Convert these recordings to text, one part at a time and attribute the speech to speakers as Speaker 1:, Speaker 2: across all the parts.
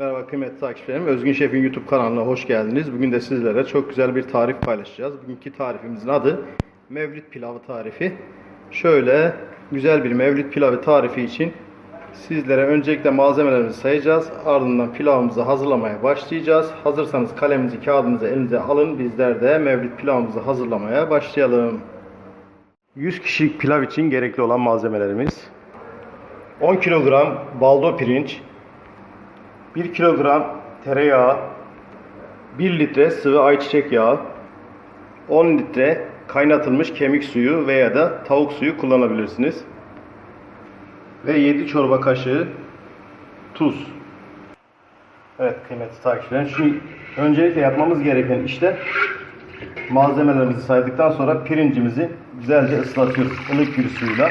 Speaker 1: Merhaba kıymetli takipçilerim. Özgün Şef'in YouTube kanalına hoş geldiniz. Bugün de sizlere çok güzel bir tarif paylaşacağız. Bugünkü tarifimizin adı Mevlid pilavı tarifi. Şöyle güzel bir mevlid pilavı tarifi için sizlere öncelikle malzemelerimizi sayacağız. Ardından pilavımızı hazırlamaya başlayacağız. Hazırsanız kaleminizi, kağıdınızı elinize alın. Bizler de mevlid pilavımızı hazırlamaya başlayalım. 100 kişilik pilav için gerekli olan malzemelerimiz 10 kilogram baldo pirinç, 1 kilogram tereyağı, 1 litre sıvı ayçiçek yağı, 10 litre kaynatılmış kemik suyu veya da tavuk suyu kullanabilirsiniz. Ve 7 çorba kaşığı tuz. Evet kıymetli takipçilerim. Şimdi öncelikle yapmamız gereken işlem malzemelerimizi saydıktan sonra pirincimizi güzelce ıslatıyoruz ılık bir suyla.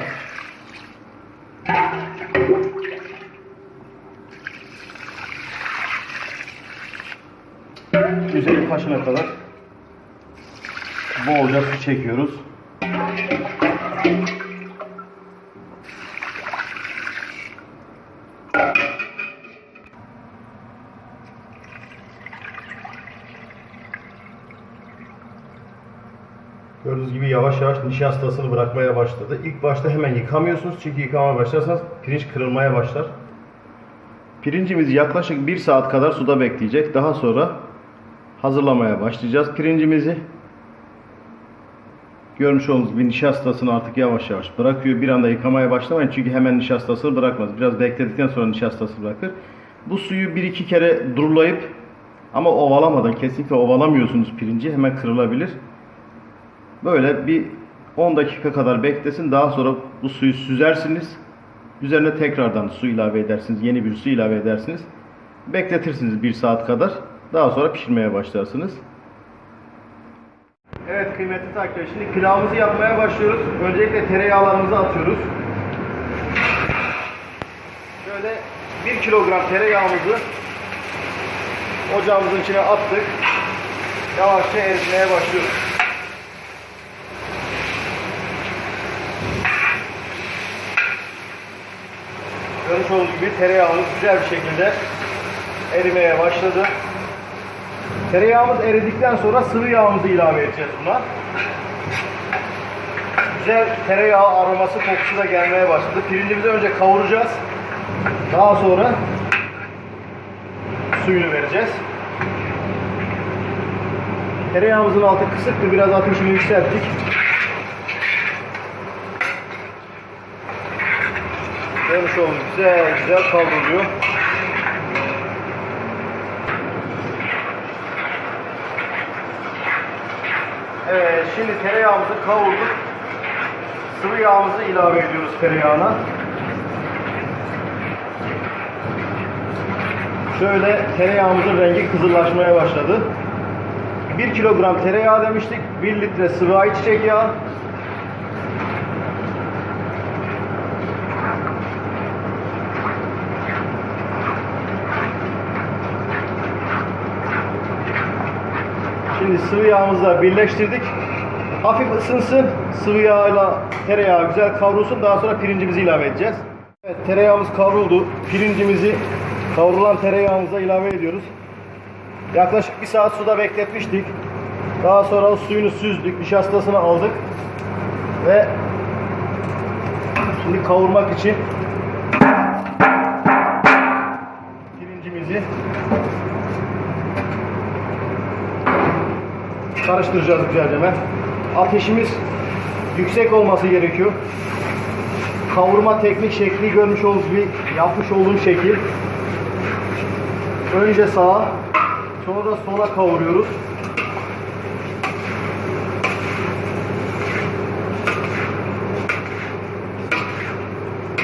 Speaker 1: Yüzeyi taşına kadar bolca su çekiyoruz. Gördüğünüz gibi yavaş yavaş nişastasını bırakmaya başladı. İlk başta hemen yıkamıyorsunuz çünkü yıkamaya başlarsanız pirinç kırılmaya başlar. Pirincimiz yaklaşık 1 saat kadar suda bekleyecek. Daha sonra hazırlamaya başlayacağız pirincimizi. Görmüş olduğunuz gibi nişastasını artık yavaş yavaş bırakıyor. Bir anda yıkamaya başlamayın çünkü hemen nişastasını bırakmaz. Biraz bekledikten sonra nişastasını bırakır. Bu suyu bir iki kere durulayıp ama ovalamadan kesinlikle ovalamıyorsunuz pirinci hemen kırılabilir. Böyle bir 10 dakika kadar beklesin. Daha sonra bu suyu süzersiniz. Üzerine tekrardan su ilave edersiniz. Yeni bir su ilave edersiniz. Bekletirsiniz 1 saat kadar. Daha sonra pişirmeye başlarsınız. Evet kıymetli takipçiler. Şimdi pilavımızı yapmaya başlıyoruz. Öncelikle tereyağlarımızı atıyoruz. Şöyle 1 kilogram tereyağımızı ocağımızın içine attık. Yavaşça eritmeye başlıyoruz. Görmüş olduğunuz gibi tereyağımız güzel bir şekilde erimeye başladı. Tereyağımız eridikten sonra sıvı yağımızı ilave edeceğiz buna. Güzel tereyağı aroması kokusu da gelmeye başladı. Pirincimizi önce kavuracağız. Daha sonra suyunu vereceğiz. Tereyağımızın altı kısıktı. Biraz ateşini yükselttik. Görmüş olduğunuz güzel güzel kavruluyor. Evet şimdi tereyağımızı kavurduk. Sıvı yağımızı ilave ediyoruz tereyağına. Şöyle tereyağımızın rengi kızıllaşmaya başladı. 1 kilogram tereyağı demiştik. 1 litre sıvı ayçiçek yağı. Şimdi sıvı yağımızla birleştirdik. Hafif ısınsın. Sıvı yağla tereyağı güzel kavrulsun. Daha sonra pirincimizi ilave edeceğiz. Evet tereyağımız kavruldu. Pirincimizi kavrulan tereyağımıza ilave ediyoruz. Yaklaşık bir saat suda bekletmiştik. Daha sonra o suyunu süzdük. Nişastasını aldık. Ve şimdi kavurmak için pirincimizi karıştıracağız güzelce. Ateşimiz yüksek olması gerekiyor. Kavurma teknik şekli görmüş olduğunuz gibi yapmış olduğum şekil. Önce sağa, sonra sola kavuruyoruz.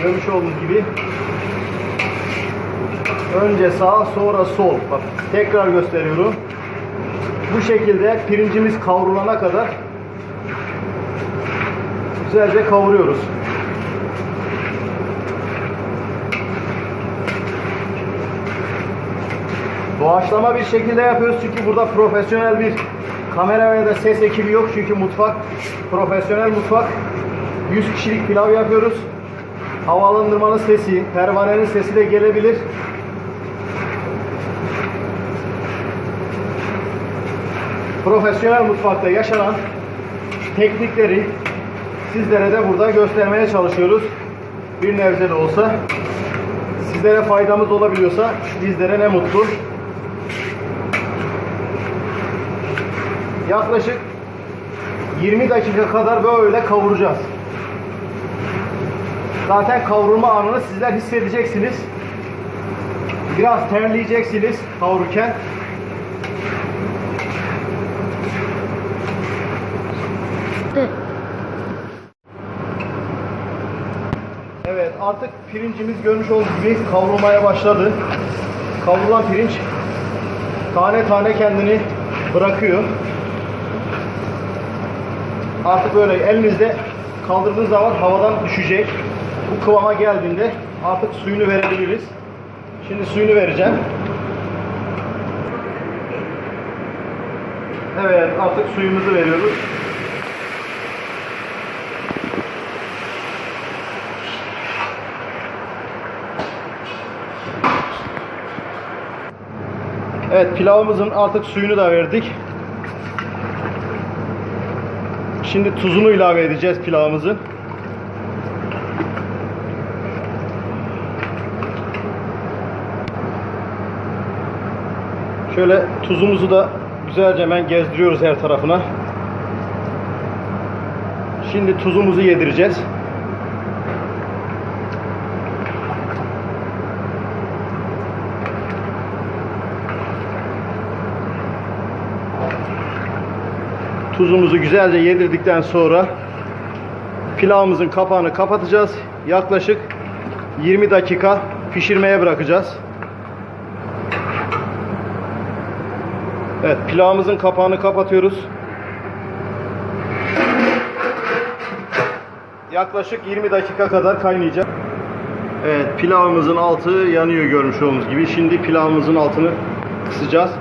Speaker 1: Görmüş olduğunuz gibi önce sağ sonra sol. Bak tekrar gösteriyorum. Bu şekilde pirincimiz kavrulana kadar güzelce kavuruyoruz. Doğaçlama bir şekilde yapıyoruz çünkü burada profesyonel bir kamera ve de ses ekibi yok çünkü mutfak profesyonel mutfak 100 kişilik pilav yapıyoruz. Havalandırmanın sesi, pervanenin sesi de gelebilir. Profesyonel mutfakta yaşanan teknikleri sizlere de burada göstermeye çalışıyoruz. Bir nebze de olsa sizlere faydamız olabiliyorsa bizlere ne mutlu. Yaklaşık 20 dakika kadar böyle kavuracağız. Zaten kavrulma anını sizler hissedeceksiniz. Biraz terleyeceksiniz kavururken. Evet artık pirincimiz görmüş olduğunuz gibi kavrulmaya başladı. Kavrulan pirinç tane tane kendini bırakıyor. Artık böyle elinizde kaldırdığınız zaman havadan düşecek. Bu kıvama geldiğinde artık suyunu verebiliriz. Şimdi suyunu vereceğim. Evet artık suyumuzu veriyoruz. Evet pilavımızın artık suyunu da verdik. Şimdi tuzunu ilave edeceğiz pilavımızın. Şöyle tuzumuzu da güzelce hemen gezdiriyoruz her tarafına. Şimdi tuzumuzu yedireceğiz. Tuzumuzu güzelce yedirdikten sonra pilavımızın kapağını kapatacağız. Yaklaşık 20 dakika pişirmeye bırakacağız. Evet pilavımızın kapağını kapatıyoruz. Yaklaşık 20 dakika kadar kaynayacak. Evet pilavımızın altı yanıyor görmüş olduğunuz gibi. Şimdi pilavımızın altını kısacağız.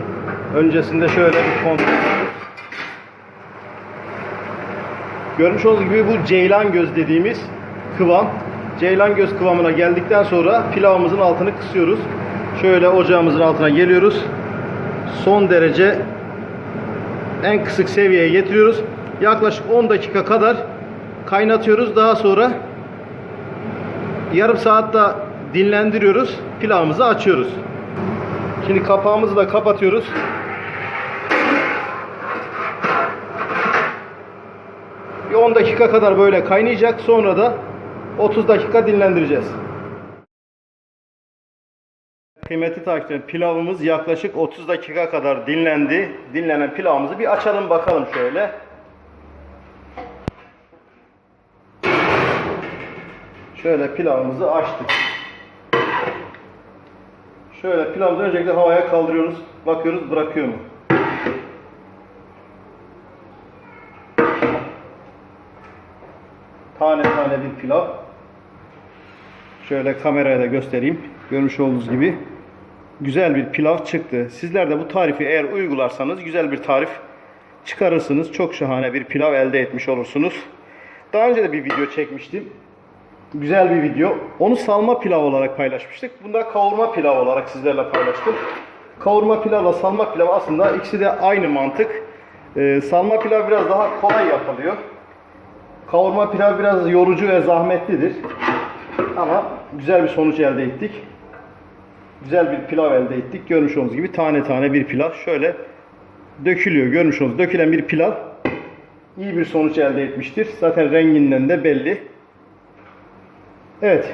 Speaker 1: Öncesinde şöyle bir kontrol ediyoruz. Görmüş olduğunuz gibi bu ceylan göz dediğimiz kıvam. Ceylan göz kıvamına geldikten sonra pilavımızın altını kısıyoruz. Şöyle ocağımızın altına geliyoruz. Son derece en kısık seviyeye getiriyoruz. Yaklaşık 10 dakika kadar kaynatıyoruz. Daha sonra yarım saat daha dinlendiriyoruz. Pilavımızı açıyoruz. Şimdi kapağımızı da kapatıyoruz. Bir 10 dakika kadar böyle kaynayacak. Sonra da 30 dakika dinlendireceğiz. Kıymetli takipçilerim pilavımız yaklaşık 30 dakika kadar dinlendi. Dinlenen pilavımızı bir açalım bakalım şöyle. Şöyle pilavımızı açtık. Şöyle pilavımızı öncelikle havaya kaldırıyoruz. Bakıyoruz bırakıyor mu? Tane tane bir pilav. Şöyle kameraya da göstereyim. Görmüş olduğunuz gibi güzel bir pilav çıktı. Sizler de bu tarifi eğer uygularsanız güzel bir tarif çıkarırsınız. Çok şahane bir pilav elde etmiş olursunuz. Daha önce de bir video çekmiştim. Güzel bir video. Onu salma pilav olarak paylaşmıştık. Bunda kavurma pilav olarak sizlerle paylaştım. Kavurma pilavla salma pilav aslında ikisi de aynı mantık. Ee, salma pilav biraz daha kolay yapılıyor. Kavurma pilav biraz yorucu ve zahmetlidir. Ama güzel bir sonuç elde ettik. Güzel bir pilav elde ettik. Görmüş olduğunuz gibi tane tane bir pilav. Şöyle dökülüyor. Görmüş olduğunuz dökülen bir pilav iyi bir sonuç elde etmiştir. Zaten renginden de belli. Evet.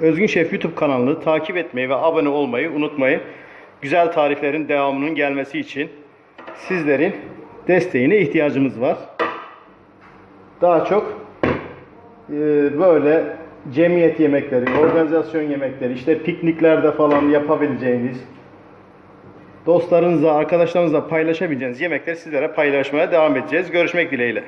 Speaker 1: Özgün Şef YouTube kanalını takip etmeyi ve abone olmayı unutmayın. Güzel tariflerin devamının gelmesi için sizlerin desteğine ihtiyacımız var. Daha çok e, böyle cemiyet yemekleri, organizasyon yemekleri, işte pikniklerde falan yapabileceğiniz, dostlarınızla, arkadaşlarınızla paylaşabileceğiniz yemekleri sizlere paylaşmaya devam edeceğiz. Görüşmek dileğiyle.